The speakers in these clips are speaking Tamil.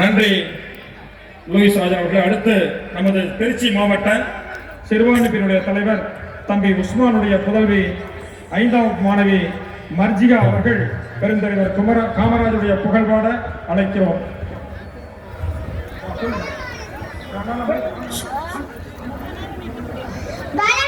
நன்றி லூயிஸ் ராஜா அவர்கள். அடுத்து நமது திருச்சி மாவட்ட சிறுபான்மை பிரிவுடைய தலைவர் தம்பி உஸ்மானுடைய புதல்வி ஐந்தாம் மாணவி மர்ஜிகா அவர்கள். பெருந்தலைவர் குமர காமராஜருடைய புகழ்பாட அழைக்கிறோம். Bye.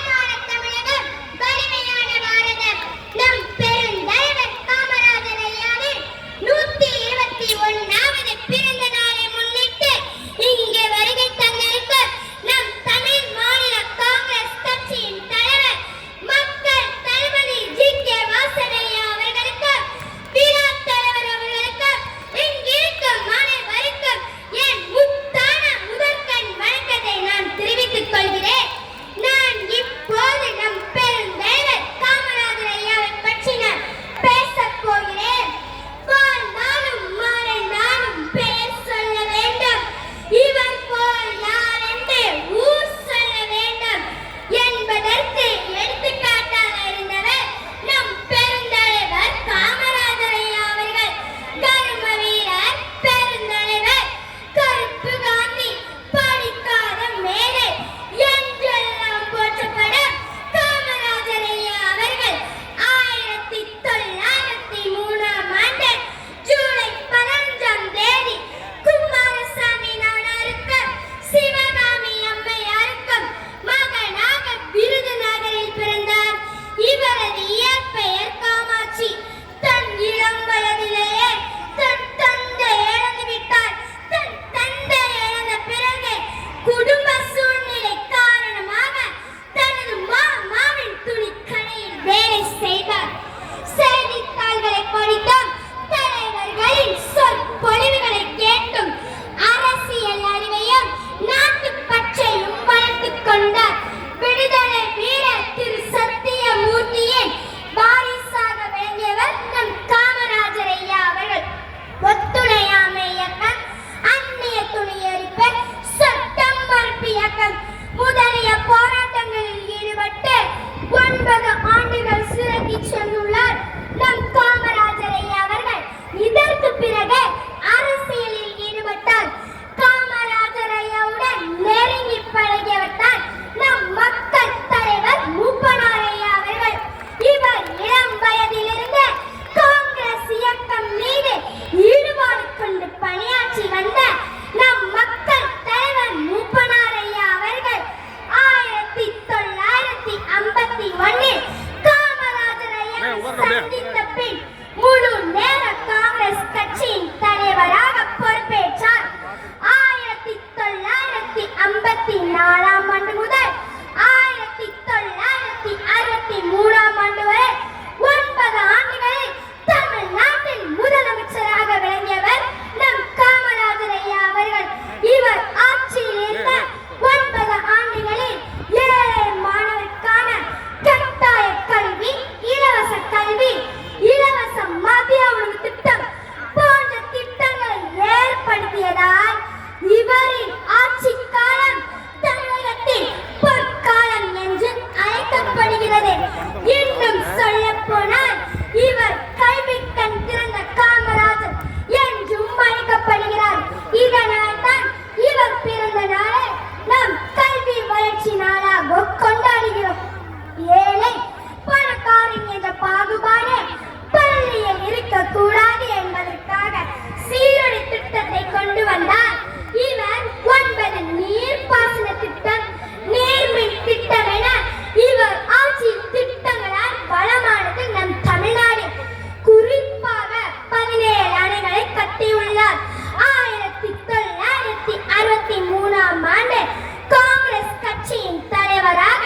வந்தார் இவர் ஒன்பது நீர்ப்பாசன திட்டம் நீர்மின் திட்டம் என இவர் ஆட்சி திட்டங்களால் வளமானது நம் தமிழ்நாடு. குறிப்பாக பதினேழு அணைகளை கட்டியுள்ளார். ஆயிரத்தி தொள்ளாயிரத்தி அறுபத்தி மூணாம் ஆண்டு காங்கிரஸ் கட்சியின் தலைவரால்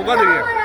ઊભા થઈ ગયા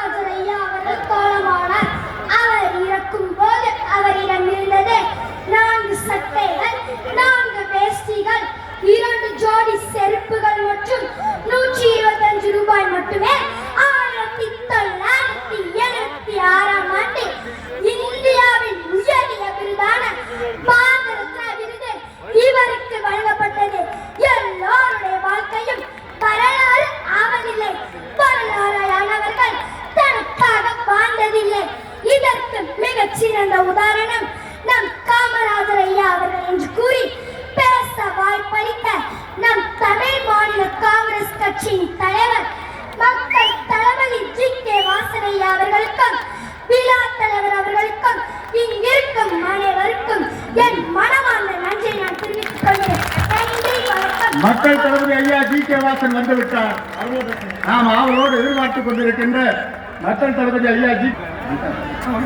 கமலஹாசன் வந்துவிட்டார். நாம் ஆவலோடு எதிர்பார்த்துக் கொண்டிருக்கின்ற மக்கள் தளபதி ஐயா ஜி.